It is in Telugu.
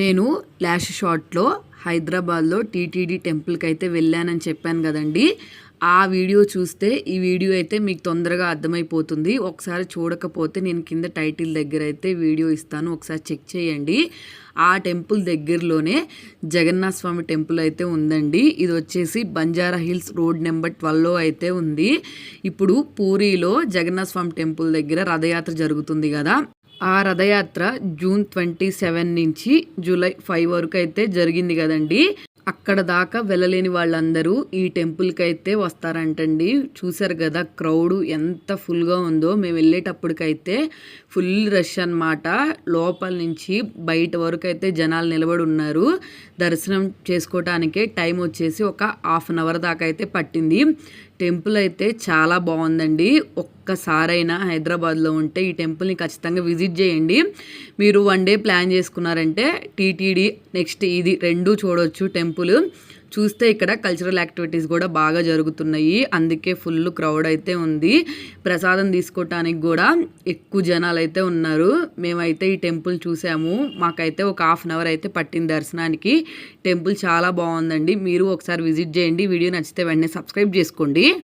నేను లాస్ట్ షాట్లో హైదరాబాద్లో టీటీడీ టెంపుల్కి అయితే వెళ్ళానని చెప్పాను కదండి. ఆ వీడియో చూస్తే ఈ వీడియో అయితే మీకు తొందరగా అర్థమైపోతుంది. ఒకసారి చూడకపోతే నేను కింద టైటిల్ దగ్గర అయితే వీడియో ఇస్తాను. ఒకసారి చెక్ చేయండి. ఆ టెంపుల్ దగ్గరలోనే జగన్నాథ స్వామి టెంపుల్ అయితే ఉందండి. ఇది వచ్చేసి బంజారా హిల్స్ రోడ్ నెంబర్ ట్వెల్వ్లో అయితే ఉంది. ఇప్పుడు పూరిలో జగన్నాథ స్వామి టెంపుల్ దగ్గర రథయాత్ర జరుగుతుంది కదా. ఆ రథయాత్ర జూన్ ట్వంటీ సెవెన్ నుంచి జూలై ఫైవ్ వరకు అయితే జరిగింది కదండి. అక్కడ దాకా వెళ్ళలేని వాళ్ళందరూ ఈ టెంపుల్కి అయితే వస్తారంటండి. చూసారు కదా క్రౌడ్ ఎంత ఫుల్గా ఉందో. మేము వెళ్ళేటప్పటికైతే ఫుల్ రష్ అన్నమాట. లోపల నుంచి బయట వరకు అయితే జనాలు నిలబడి ఉన్నారు. దర్శనం చేసుకోవటానికే టైం వచ్చేసి ఒక హాఫ్ అన్ అవర్ దాకా అయితే పట్టింది. టెంపుల్ అయితే చాలా బాగుందండి. ఒక్కసారైనా హైదరాబాద్లో ఉంటే ఈ టెంపుల్ని ఖచ్చితంగా విజిట్ చేయండి. మీరు వన్ డే ప్లాన్ చేసుకున్నారంటే టీటీడీ నెక్స్ట్ ఇది రెండు చూడొచ్చు టెంపుల్. చూస్తే ఇక్కడ కల్చరల్ యాక్టివిటీస్ కూడా బాగా జరుగుతున్నాయి. అందుకే ఫుల్ క్రౌడ్ అయితే ఉంది. ప్రసాదం తీసుకోవటానికి కూడా ఎక్కువ జనాలు అయితే ఉన్నారు. మేమైతే ఈ టెంపుల్ చూసాము. మాకైతే ఒక హాఫ్ అన్ అవర్ అయితే పట్టింది దర్శనానికి. టెంపుల్ చాలా బాగుందండి. మీరు ఒకసారి విజిట్ చేయండి. వీడియో నచ్చితే వెంటనే సబ్స్క్రైబ్ చేసుకోండి.